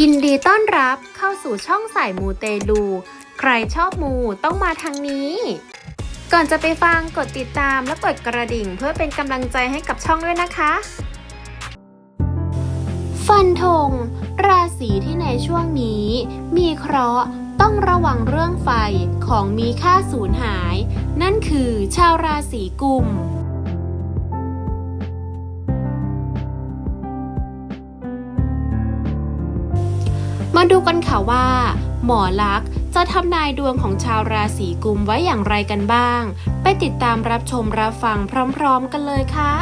ยินดีต้อนรับเข้าสู่ช่องสายมูเตลู ใครชอบมูต้องมาทางนี้ ก่อนจะไปฟังกดติดตามและกดกระดิ่งเพื่อเป็นกำลังใจให้กับช่องด้วยนะคะ ฟันธงราศีที่ในช่วงนี้ มีเคราะห์ต้องระวังเรื่องไฟของมีค่าสูญหาย นั่นคือชาวราศีกุม มาดูกันค่ะว่า หมอลักษ์จะทำนายดวงของชาวราศีกุมไว้อย่างไรกันบ้าง ไปติดตามรับชมรับฟังพร้อม ๆ กันเลยค่ะ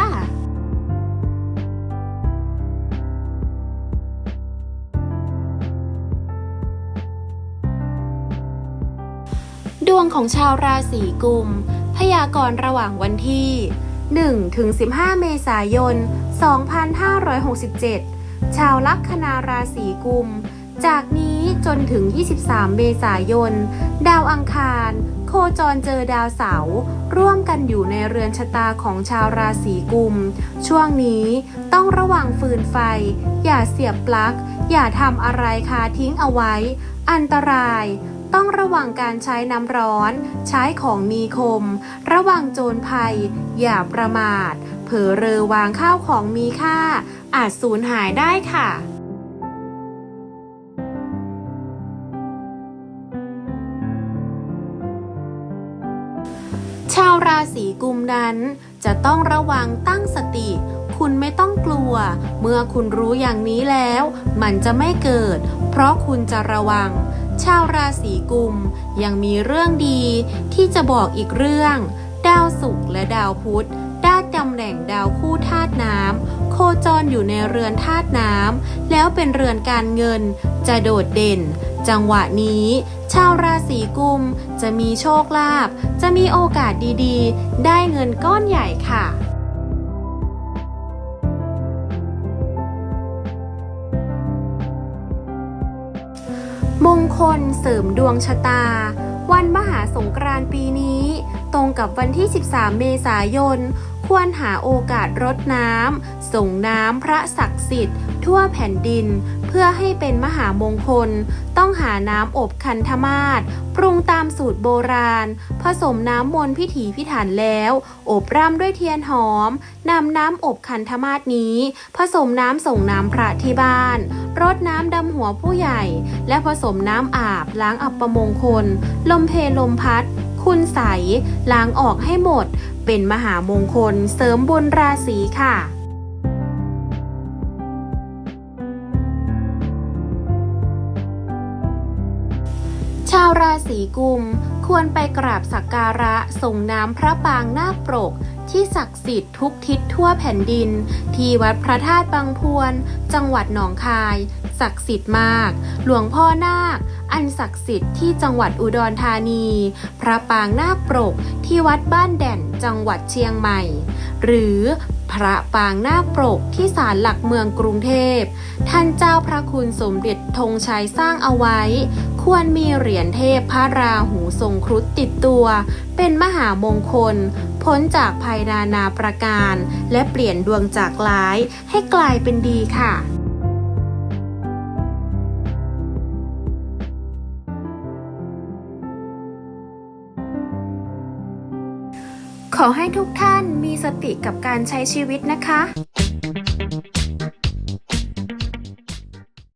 ดวงของชาวราศีกุม พยากรณ์ระหว่างวันที่ 1 ถึง 15 เมษายน 2567 ชาวลัคนาราศีกุม จากนี้จนถึง 23 เมษายน ดาวอังคาร โคจรเจอดาวเสาร์ร่วมกันอยู่ในเรือนชะตาของชาวราศีกุม ช่วงนี้ต้องระวังฟืนไฟ อย่าเสียบปลั๊ก อย่าทำอะไรคาทิ้งเอาไว้ อันตรายต้องระวังการใช้น้ำร้อน ใช้ของมีคม ระวังโจรภัย อย่าประมาท เผลอเรอวางข้าวของมีค่า อาจสูญหายได้ค่ะาวราศีกุมนั้น จะต้องระวังตั้งสติ คุณไม่ต้องกลัว เมื่อคุณรู้อย่างนี้แล้ว มันจะไม่เกิด เพราะคุณจะระวัง ชาวราศีกุมยังมีเรื่องดี ที่จะบอกอีกเรื่อง ดาวศุกร์และดาวพุธได้ตำแหน่งดาวคู่ธาตุน้ำโคจรอยู่ในเรือนธาตุน้ำแล้วเป็นเรือนการเงิน จะโดดเด่น จังหวะนี้ ชาวราศีกุมจะมีโชคลาภจะมีโอกาสดีๆ ได้เงินก้อนใหญ่ค่ะมงคลเสริมดวงชะตา วันมหาสงกรานต์ปีนี้ ตรงกับวันที่ 13 เมษายน ควรหาโอกาสรดน้ำ ส่งน้ำพระศักดิ์สิทธิ์ ทั่วแผ่นดิน เพื่อให้เป็นมหามงคล ต้องหาน้ำอบคันธมาศปรุงตามสูตรโบราณ ผสมน้ำมนต์พิถีพิถันแล้ว อบร่ำด้วยเทียนหอมนำน้ำอบคันธมาศนี้ ผสมน้ำส่งน้ำพระที่บ้านรดน้ำดำหัวผู้ใหญ่ และผสมน้ำอาบล้างอับประมงคล ลมเพลลมพัดคุณใสล้างออกให้หมด เป็นมหามงคลเสริมบุญราศีค่ะาวราศีกุม ควรไปกราบสักการะส่งน้ำพระปางนาคปรก ที่ศักดิ์สิทธิ์ทุกทิศทั่วแผ่นดิน ที่วัดพระธาตุบางพวน จังหวัดหนองคาย ศักดิ์สิทธิ์มาก หลวงพ่อนาค อันศักดิ์สิทธิ์ที่จังหวัดอุดรธานี พระปางนาคปรก ที่วัดบ้านแด่นจังหวัดเชียงใหม่ หรือพระปางนาคปรกที่ศาลหลักเมืองกรุงเทพ ท่านเจ้าพระคุณสมเด็จธงชัยสร้างเอาไว้ ควรมีเหรียญเทพพระราหูทรงครุฑติดตัว เป็นมหามงคล พ้นจากภัยนานาประการ และเปลี่ยนดวงจากร้ายให้กลายเป็นดีค่ะขอให้ทุกท่านมีสติกับการใช้ชีวิตนะคะ